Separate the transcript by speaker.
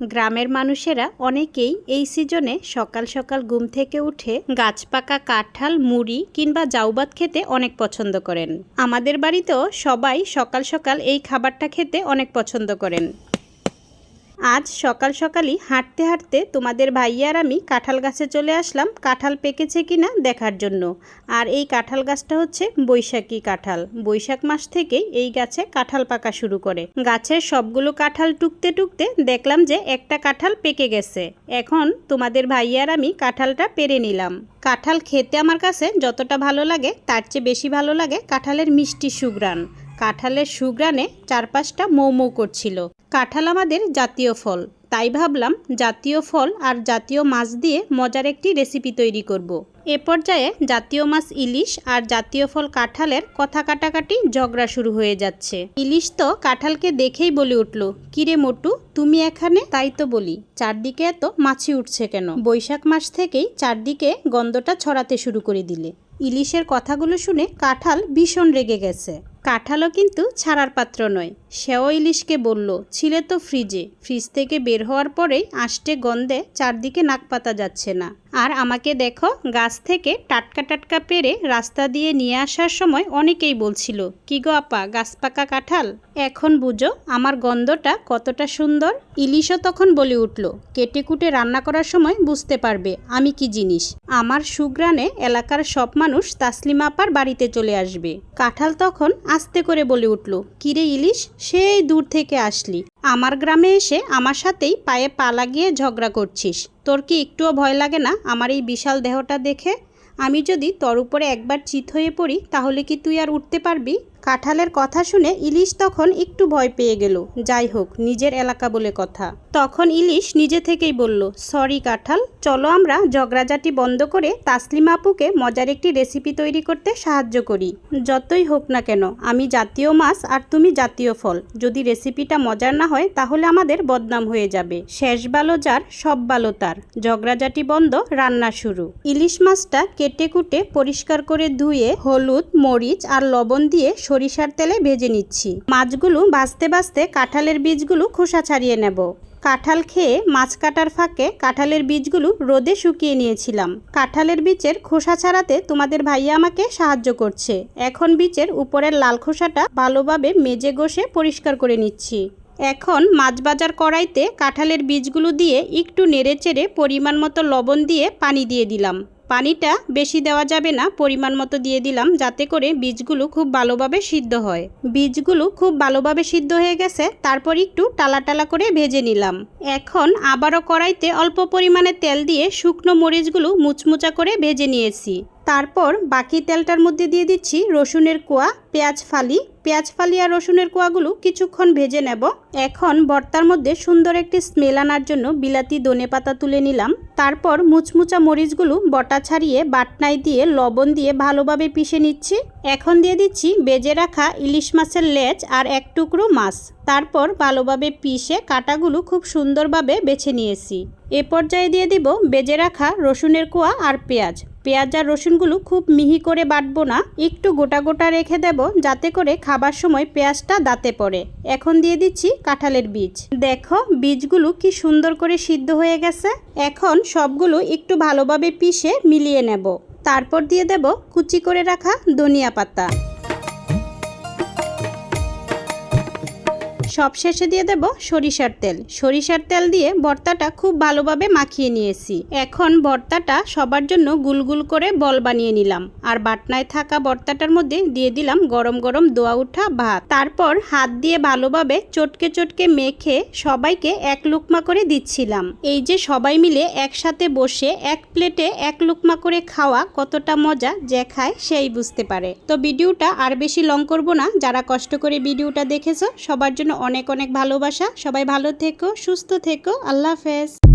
Speaker 1: গ্রামের মানুষেরা অনেকেই এই সিজনে সকাল সকাল ঘুম থেকে উঠে গাছপাকা কাঁঠাল, মুড়ি কিংবা জাউবাত খেতে অনেক পছন্দ করেন। আমাদের বাড়িতেও সবাই সকাল সকাল এই খাবারটা খেতে অনেক পছন্দ করেন। আজ সকাল সকালই হাঁটতে হাঁটতে তোমাদের ভাইয়া আর আমি কাঁঠাল গাছে চলে আসলাম। কাঁঠাল পেকেছে কি না দেখার জন্য। আর এই কাঁঠাল গাছটা হচ্ছে বৈশাখী কাঁঠাল। বৈশাখ মাস থেকেই এই গাছে কাঁঠাল পাকা শুরু করে। গাছের সবগুলো কাঁঠাল টুকতে টুকতে দেখলাম যে একটা কাঁঠাল পেকে গেছে। এখন তোমাদের ভাইয়া আর আমি কাঁঠালটা পেরে নিলাম। কাঁঠাল খেতে আমার কাছে যতটা ভালো লাগে, তার চেয়ে বেশি ভালো লাগে কাঁঠালের মিষ্টি সুগ্রান কাঁঠালের সুগ্রানে চারপাশটা মৌ করছিল। কাঁঠাল আমাদের জাতীয় ফল। তাই ভাবলাম জাতীয় ফল আর জাতীয় মাছ দিয়ে মজার একটি রেসিপি তৈরি করব। এ পর্যায়ে জাতীয় মাছ ইলিশ আর জাতীয় ফল কাঁঠালের কথা কাটাকাটি ঝগড়া শুরু হয়ে যাচ্ছে। ইলিশ তো কাঁঠালকে দেখেই বলে উঠল, কিরে মোটু, তুমি এখানে? তাই তো বলি, চারদিকে এত মাছি উঠছে কেন? বৈশাখ মাস থেকেই চারদিকে গন্ধটা ছড়াতে শুরু করে দিলে। ইলিশের কথাগুলো শুনে কাঁঠাল ভীষণ রেগে গেছে। কাঁঠালও কিন্তু ছাড়ার পাত্র নয়। সেও ইলিশকে বলল, ছিলে তো ফ্রিজে। ফ্রিজ থেকে বের হওয়ার পরেই আষ্টে গন্ধে চারদিকে নাক পাতা যাচ্ছে না। আর আমাকে দেখো, গাছ থেকে টাটকা টাটকা পেরে রাস্তা দিয়ে নিয়ে আসার সময় অনেকেই বলছিল, কি গো আপা, গাছ পাকা কাঁঠাল? এখন বুঝো, আমার গন্ধটা কতটা সুন্দর? ইলিশও তখন বলে উঠল, কেটে কুটে রান্না করার সময় বুঝতে পারবে, আমি কি জিনিস? আমার সুগ্রানে এলাকার সব মানুষ তাসলিমা আপার বাড়িতে চলে আসবে। কাঁঠাল তখন আস্তে করে বলে উঠল, কিরে ইলিশ, সেই দূর থেকে আসলি। আমার গ্রামে এসে আমার সাথেই পায়ে পা লাগিয়ে ঝগড়া করছিস। তোর কি একটুও ভয় লাগে না আমার এই বিশাল দেহটা দেখে? আমি যদি তোর উপরে একবার চিত হয়ে পড়ি, তাহলে কি তুই আর উঠতে পারবি? কাঁঠালের কথা শুনে ইলিশ তখন একটু ভয় পেয়ে গেল। যাই হোক, নিজের এলাকা বলে কথা। তখন ইলিশ নিজে থেকেই বলল, সরি কাঁঠাল, চলো আমরা ঝগড়াঝাটি বন্ধ করে তাসলিমা আপুকে মজার একটি রেসিপি তৈরি করতে সাহায্য করি। যতই হোক না কেন, আমি জাতীয় মাছ আর তুমি জাতীয় ফল। যদি রেসিপিটা মজার না হয়, তাহলে আমাদের বদনাম হয়ে যাবে। শেষ বালো যার, সব ভালো তার। ঝগড়াঝাটি বন্ধ, রান্না শুরু। ইলিশ মাছটা কেটে কুটে পরিষ্কার করে ধুয়ে হলুদ, মরিচ আর লবণ দিয়ে সরিষার তেলে ভেজে নিচ্ছি। মাছগুলো ভাজতে ভাজতে কাঁঠালের বীজগুলো খোসা ছাড়িয়ে নেব। কাঁঠাল খেয়ে মাছ কাটার ফাঁকে কাঁঠালের বীজগুলো রোদে শুকিয়ে নিয়েছিলাম। কাঁঠালের বীজের খোসা ছাড়াতে তোমাদের ভাইয়া আমাকে সাহায্য করছে। এখন বীজের উপরের লাল খোসাটা ভালোভাবে মেজে ঘষে পরিষ্কার করে নিচ্ছি। এখন মাছ বাজার কড়াইতে কাঁঠালের বীজগুলো দিয়ে একটু নেড়েচেড়ে পরিমাণ মতো লবণ দিয়ে পানি দিয়ে দিলাম। পানিটা বেশি দেওয়া যাবে না, পরিমাণ মতো দিয়ে দিলাম যাতে করে বীজগুলো খুব ভালোভাবে সিদ্ধ হয়। বীজগুলো খুব ভালোভাবে সিদ্ধ হয়ে গেছে, তারপর একটু টালা টালা করে ভেজে নিলাম। এখন আবারও কড়াইতে অল্প পরিমাণে তেল দিয়ে শুকনো মরিচগুলো মুচমুচা করে ভেজে নিয়েছি। তারপর বাকি তেলটার মধ্যে দিয়ে দিচ্ছি রসুনের কোয়া, পেঁয়াজ ফালি। পেঁয়াজ ফালি আর রসুনের কোয়াগুলো কিছুক্ষণ ভেজে নেব। এখন ভর্তার মধ্যে সুন্দর একটি স্মেল আনার জন্য বিলাতি দনে পাতা তুলে নিলাম। তারপর মুচমুচা মরিচগুলো বটা ছাড়িয়ে বাটনায় দিয়ে লবণ দিয়ে ভালোভাবে পিষে নিচ্ছি। এখন দিয়ে দিচ্ছি বেজে রাখা ইলিশ মাছের লেজ আর এক টুকরো মাছ। তারপর ভালোভাবে পিষে কাটাগুলো খুব সুন্দরভাবে বেছে নিয়েছি। এ পর্যায়ে দিয়ে দিব বেজে রাখা রসুনের কোয়া আর পেঁয়াজ। পেঁয়াজ আর রসুনগুলো খুব মিহি করে বাটবো না। একটু গোটা গোটা রেখে দেব যাতে করে খাবার সময় পেঁয়াজটা দাঁতে পড়ে। এখন দিয়ে দিচ্ছি কাঁঠালের বীজ। দেখো, বীজগুলো কি সুন্দর করে সিদ্ধ হয়ে গেছে। এখন সবগুলো একটু ভালোভাবে পিষে মিলিয়ে নেব। তারপর দিয়ে দেব কুচি করে রাখা ধনিয়া পাতা। সব শেষে দিয়ে দেব সরিষার তেল। সরিষার তেল দিয়ে ভর্তাটা খুব ভালোভাবে মাখিয়ে নিয়েছি। এখন ভর্তাটা সবার জন্য গুলগুল করে বল বানিয়ে নিলাম। আর বাটনায় থাকা ভর্তাটার মধ্যে দিয়ে দিলাম গরম গরম দোয়া উঠা ভাত। তারপর হাত দিয়ে ভালোভাবে চটকে চটকে মেখে সবাইকে এক লুকমা করে দিচ্ছিলাম। এই যে সবাই মিলে একসাথে বসে এক প্লেটে এক লুকমা করে খাওয়া কতটা মজা যে খায় সেই বুঝতে পারে। তো ভিডিওটা আর বেশি লং করব না। যারা কষ্ট করে ভিডিওটা দেখেছ, সবার জন্য অনেক অনেক ভালোবাসা। সবাই ভালো থেকো সুস্থ থেকো। আল্লাহ হাফেজ।